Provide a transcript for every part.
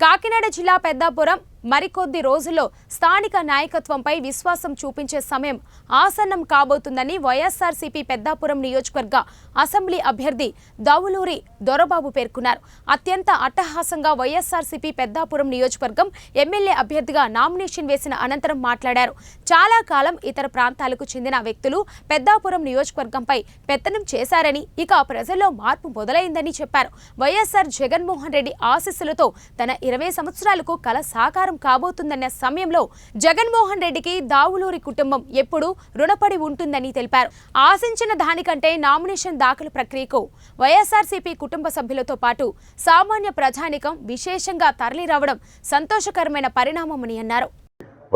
కాకినాడ జిల్లా పెద్దాపురం మరికొద్ది రోజుల్లో స్థానిక నాయకత్వంపై విశ్వాసం చూపించే సమయం ఆసన్నం కాబోతుందని వైఎస్ఆర్సీపీ పెద్దాపురం నియోజకవర్గ అసెంబ్లీ అభ్యర్థి దావులూరి దొరబాబు పేర్కొన్నారు. అత్యంత అట్టహాసంగా వైఎస్ఆర్సీపీ పెద్దాపురం నియోజకవర్గం ఎమ్మెల్యే అభ్యర్థిగా నామినేషన్ వేసిన అనంతరం మాట్లాడారు. చాలా కాలం ఇతర ప్రాంతాలకు చెందిన వ్యక్తులు పెద్దాపురం నియోజకవర్గంపై పెత్తనం చేశారని ఇక ప్రజల్లో మార్పు మొదలైందని చెప్పారు. వైఎస్ఆర్ జగన్మోహన్ రెడ్డి ఆశీస్సులతో తన ఇరవై సంవత్సరాలకు కల సాకారం కాబోతుందన్న సమయంలో జగన్మోహన్ రెడ్డికి దావులూరి కుటుంబం ఎప్పుడూ రుణపడి ఉంటుందని తెలిపారు. ఆశించిన దానికంటే నామినేషన్ దాఖలు ప్రక్రియకు వైఎస్ఆర్సీపీ కుటుంబ సభ్యులతో పాటు సామాన్య ప్రజానికం విశేషంగా తరలిరావడం సంతోషకరమైన పరిణామమని అన్నారు.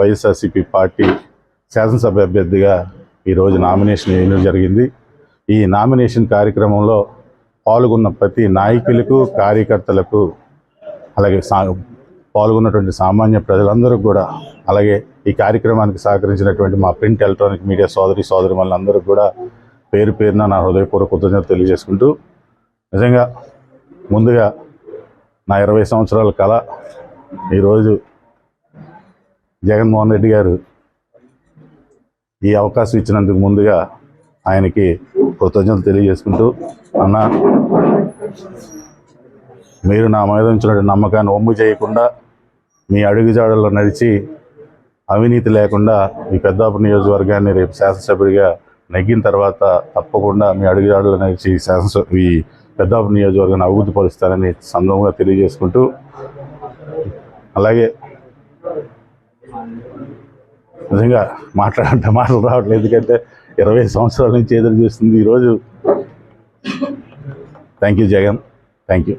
వైఎస్ఆర్సీపీ పార్టీ శాసనసభ అభ్యర్థిగా ఈరోజు నామినేషన్ వేయడం జరిగింది. ఈ నామినేషన్ కార్యక్రమంలో పాల్గొన్న ప్రతి నాయకులకు కార్యకర్తలకు అలాగే పాల్గొన్నటువంటి సామాన్య ప్రజలందరూ కూడా అలాగే ఈ కార్యక్రమానికి సహకరించినటువంటి మా ప్రింట్ ఎలక్ట్రానిక్ మీడియా సోదరి సోదరి అందరూ కూడా పేరు పేరున నా హృదయపూర్వక కృతజ్ఞత తెలియజేసుకుంటూ నిజంగా ముందుగా నా ఇరవై సంవత్సరాల కళ ఈరోజు జగన్మోహన్ రెడ్డి గారు ఈ అవకాశం ఇచ్చినందుకు ముందుగా ఆయనకి కృతజ్ఞతలు తెలియజేసుకుంటూ అన్న మీరు నా మీద ఉంచినటువంటి నమ్మకాన్ని ఒమ్ము చేయకుండా మీ అడుగుజాడల్లో నడిచి అవినీతి లేకుండా ఈ పెద్దాపు నియోజకవర్గాన్ని రేపు శాసనసభ్యుడిగా నెగ్గిన తర్వాత తప్పకుండా మీ అడుగుజాడల్లో నడిచి శాసనసభ ఈ పెద్దాపు నియోజకవర్గాన్ని అభివృద్ధి పరుస్తానని సందర్భంగా తెలియజేసుకుంటూ అలాగే నిజంగా మాట్లాడంటే మాటలు రావట్లేదు ఎందుకంటే ఇరవై సంవత్సరాల నుంచి ఎదురు చూస్తుంది ఈరోజు thank you Jagan thank you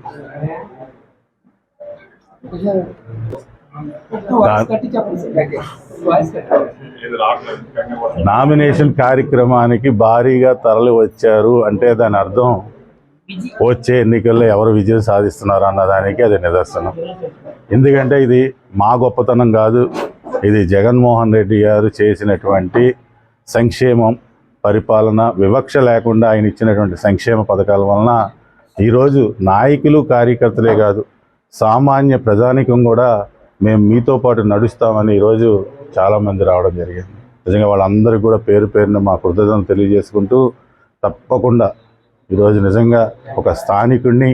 nomination కార్యక్రమానికి భారీగా తరలి వచ్చారు అంటే దాని అర్థం వచ్చే ఎన్నికల్లో ఎవరు విజయం సాధిస్తున్నారు అన్నదానికి అది నిదర్శనం. ఎందుకంటే ఇది మా గొప్పతనం కాదు ఇది జగన్మోహన్ రెడ్డి గారు చేసినటువంటి సంక్షేమం పరిపాలన వివక్ష లేకుండా ఆయన ఇచ్చినటువంటి సంక్షేమ పథకాల వలన ఈరోజు నాయకులు కార్యకర్తలే కాదు సామాన్య ప్రజానికం కూడా మేము మీతో పాటు నడుస్తామని ఈరోజు చాలామంది రావడం జరిగింది. నిజంగా వాళ్ళందరికీ కూడా పేరు పేరున మా కృతజ్ఞతను తెలియజేసుకుంటూ తప్పకుండా ఈరోజు నిజంగా ఒక స్థానికుడిని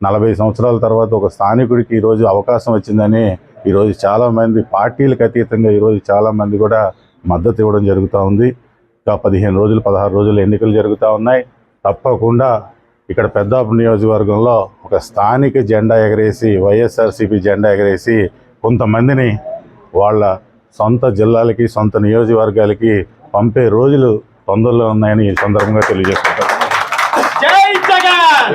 నలభై సంవత్సరాల తర్వాత ఒక స్థానికుడికి ఈరోజు అవకాశం వచ్చిందని ఈరోజు చాలామంది పార్టీలకు అతీతంగా ఈరోజు చాలామంది కూడా మద్దతు ఇవ్వడం జరుగుతూ ఉంది. ఇంకా పదిహేను రోజులు పదహారు రోజులు ఎన్నికలు జరుగుతూ ఉన్నాయి. తప్పకుండా ఇక్కడ పెద్దాపు నియోజకవర్గంలో ఒక స్థానిక జెండా ఎగరేసి వైఎస్ఆర్సీపీ జెండా ఎగరేసి కొంతమందిని వాళ్ళ సొంత జిల్లాలకి సొంత నియోజకవర్గాలకి పంపే రోజులు తొందరలో ఉన్నాయని ఈ సందర్భంగా తెలియజేసుకుంటాను జై జగన్!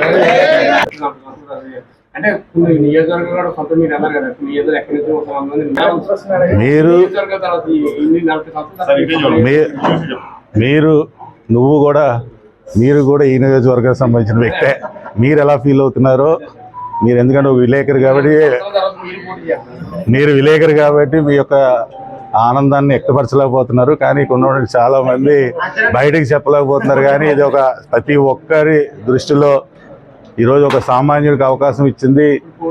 అంటే కొన్ని నియోజకవర్గాలు కూడా సొంత మీరు మీరు నువ్వు కూడా మీరు కూడా ఈ నియోజకవర్గానికి సంబంధించిన వ్యక్తే. మీరు ఎలా ఫీల్ అవుతున్నారో మీరు ఎందుకంటే విలేకరు కాబట్టి మీరు విలేకరు కాబట్టి మీ యొక్క ఆనందాన్ని వ్యక్తపరచలేకపోతున్నారు. కానీ కొన్ని ఉన్నటువంటి చాలా మంది బయటకు చెప్పలేకపోతున్నారు. కానీ ఇది ఒక ప్రతి ఒక్కరి దృష్టిలో ఈరోజు ఒక సామాన్యుడికి అవకాశం ఇచ్చింది.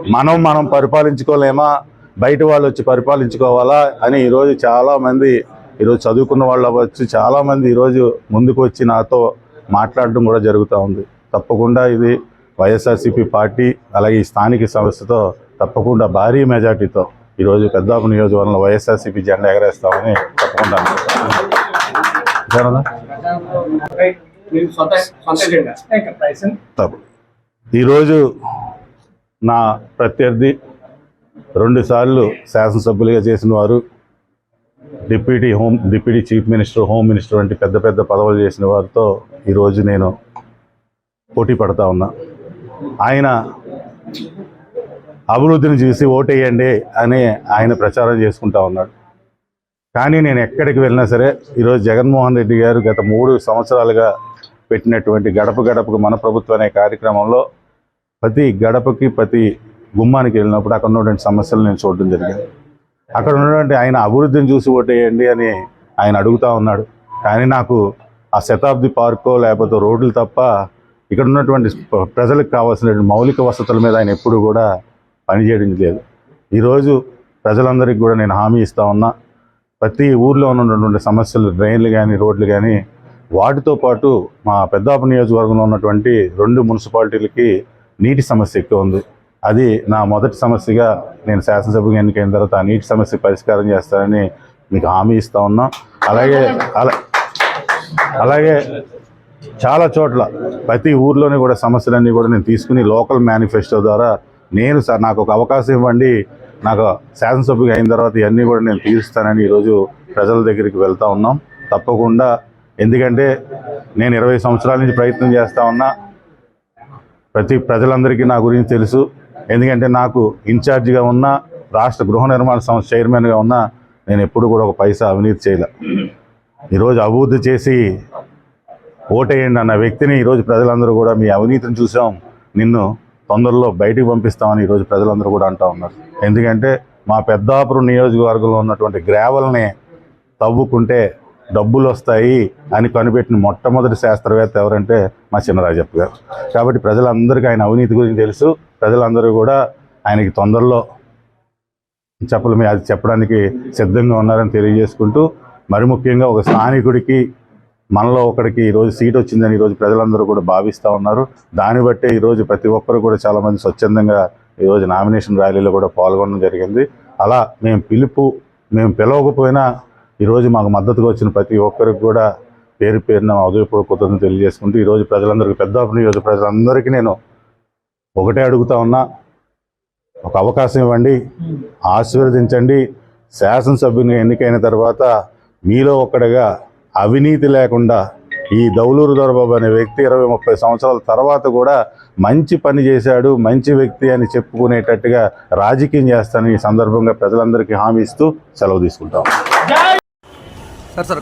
మనం మనం పరిపాలించుకోలేమా? బయట వాళ్ళు వచ్చి పరిపాలించుకోవాలా? అని ఈరోజు చాలామంది ఈరోజు చదువుకున్న వాళ్ళు అవ్వచ్చు చాలామంది ఈరోజు ముందుకు వచ్చి నాతో మాట్లాడడం కూడా జరుగుతూ ఉంది. తప్పకుండా ఇది వైఎస్ఆర్సీపీ పార్టీ అలాగే ఈ స్థానిక సంస్థతో తప్పకుండా భారీ మెజార్టీతో ఈరోజు పెద్దాపు నియోజకవర్గంలో వైఎస్ఆర్సీపీ జెండా ఎగరేస్తామని తప్పకుండా తప్పు ఈరోజు నా ప్రత్యర్థి రెండుసార్లు శాసనసభ్యులుగా చేసిన వారు deputy home deputy chief minister home minister వంటి పెద్ద పెద్ద పదవులు చేసిన వారితో ఈరోజు నేను పోటీ పడతా ఉన్నా. ఆయన అభివృద్ధిని చూసి ఓటేయండి అని ఆయన ప్రచారం చేసుకుంటా ఉన్నాడు. కానీ నేను ఎక్కడికి వెళ్ళినా సరే ఈరోజు జగన్మోహన్ రెడ్డి గారు గత మూడు సంవత్సరాలుగా పెట్టినటువంటి గడప గడపకు మన ప్రభుత్వం అనే కార్యక్రమంలో ప్రతి గడపకి ప్రతి గుమ్మానికి వెళ్ళినప్పుడు అక్కడ ఉన్నటువంటి సమస్యలు నేను చూడడం జరిగింది. అక్కడ ఉన్నటువంటి ఆయన అభివృద్ధిని చూసి ఓటేయండి అని ఆయన అడుగుతూ ఉన్నాడు. కానీ నాకు ఆ శతాబ్ది పార్కో లేకపోతే రోడ్లు తప్ప ఇక్కడ ఉన్నటువంటి ప్రజలకు కావాల్సినటువంటి మౌలిక వసతుల మీద ఆయన ఎప్పుడు కూడా పనిచేయడం లేదు. ఈరోజు ప్రజలందరికీ కూడా నేను హామీ ఇస్తా ఉన్నా ప్రతి ఊర్లో ఉన్నటువంటి సమస్యలు డ్రైన్లు కానీ రోడ్లు కానీ వాటితో పాటు మా పెద్దాపు నియోజకవర్గంలో ఉన్నటువంటి రెండు మున్సిపాలిటీలకి నీటి సమస్య ఎక్కువ ఉంది. అది నా మొదటి సమస్యగా నేను శాసనసభకు ఎన్నికైన తర్వాత ఆ నీటి సమస్య పరిష్కారం చేస్తానని మీకు హామీ ఇస్తా ఉన్నా. అలాగే అలా అలాగే చాలా చోట్ల. ప్రతి ఊర్లోనే కూడా సమస్యలన్నీ కూడా నేను తీసుకుని లోకల్ మేనిఫెస్టో ద్వారా నేను సార్ నాకు ఒక అవకాశం ఇవ్వండి. నాకు శాసనసభ్యుగా అయిన తర్వాత ఇవన్నీ కూడా నేను తీరుస్తానని ఈరోజు ప్రజల దగ్గరికి వెళ్తూ ఉన్నాం. తప్పకుండా. ఎందుకంటే నేను ఇరవై సంవత్సరాల నుంచి ప్రయత్నం చేస్తూ ఉన్నా. ప్రతి ప్రజలందరికీ నా గురించి తెలుసు. ఎందుకంటే నాకు ఇన్ఛార్జిగా ఉన్న రాష్ట్ర గృహ నిర్మాణ సంస్థ చైర్మన్గా ఉన్న నేను ఎప్పుడు కూడా ఒక పైసా అవినీతి చేయలే. ఈరోజు అభివృద్ధి చేసి ఓటేయండి అన్న వ్యక్తిని ఈరోజు ప్రజలందరూ కూడా మీ అవినీతిని చూసాం. నిన్ను తొందరలో బయటికి పంపిస్తామని ఈరోజు ప్రజలందరూ కూడా అంటా ఉన్నారు. ఎందుకంటే మా పెద్దాపురం నియోజకవర్గంలో ఉన్నటువంటి గ్రావెల్ని తవ్వుకుంటే డబ్బులు వస్తాయి అని కనిపెట్టిన మొట్టమొదటి శాస్త్రవేత్త ఎవరంటే మా చిన్నరాజప్ప గారు. కాబట్టి ప్రజలందరికీ ఆయన అవినీతి గురించి తెలుసు. ప్రజలందరూ కూడా ఆయనకి తొందరలో చెప్పలు అది చెప్పడానికి సిద్ధంగా ఉన్నారని తెలియజేసుకుంటూ మరి ముఖ్యంగా ఒక స్థానికుడికి మనలో ఒకడికి ఈరోజు సీట్ వచ్చిందని ఈరోజు ప్రజలందరూ కూడా భావిస్తూ ఉన్నారు. దాన్ని బట్టే ఈరోజు ప్రతి ఒక్కరు కూడా చాలామంది స్వచ్ఛందంగా ఈరోజు నామినేషన్ ర్యాలీలో కూడా పాల్గొనడం జరిగింది. అలా మేము పిలుపు మేము పిలవకపోయినా ఈరోజు మాకు మద్దతుగా వచ్చిన ప్రతి ఒక్కరికి కూడా పేరు పేరున ఉదయపూర్వక కృతజ్ఞతలు తెలియజేసుకుంటూ ఈరోజు ప్రజలందరికీ పెద్దాపు నియోజక ప్రజలందరికీ నేను ఒకటే అడుగుతా ఉన్నా. ఒక అవకాశం ఇవ్వండి ఆశీర్వదించండి. శాసనసభ్యుని ఎన్నికైన తర్వాత మీలో ఒక్కడిగా అవినీతి లేకుండా ఈ దౌలూరు దొరబాబు అనే వ్యక్తి ఇరవై ముప్పై సంవత్సరాల తర్వాత కూడా మంచి పని చేశాడు మంచి వ్యక్తి అని చెప్పుకునేటట్టుగా రాజకీయం చేస్తానని ఈ సందర్భంగా ప్రజలందరికీ హామీ ఇస్తూ సెలవు తీసుకుంటాం. Sir sir.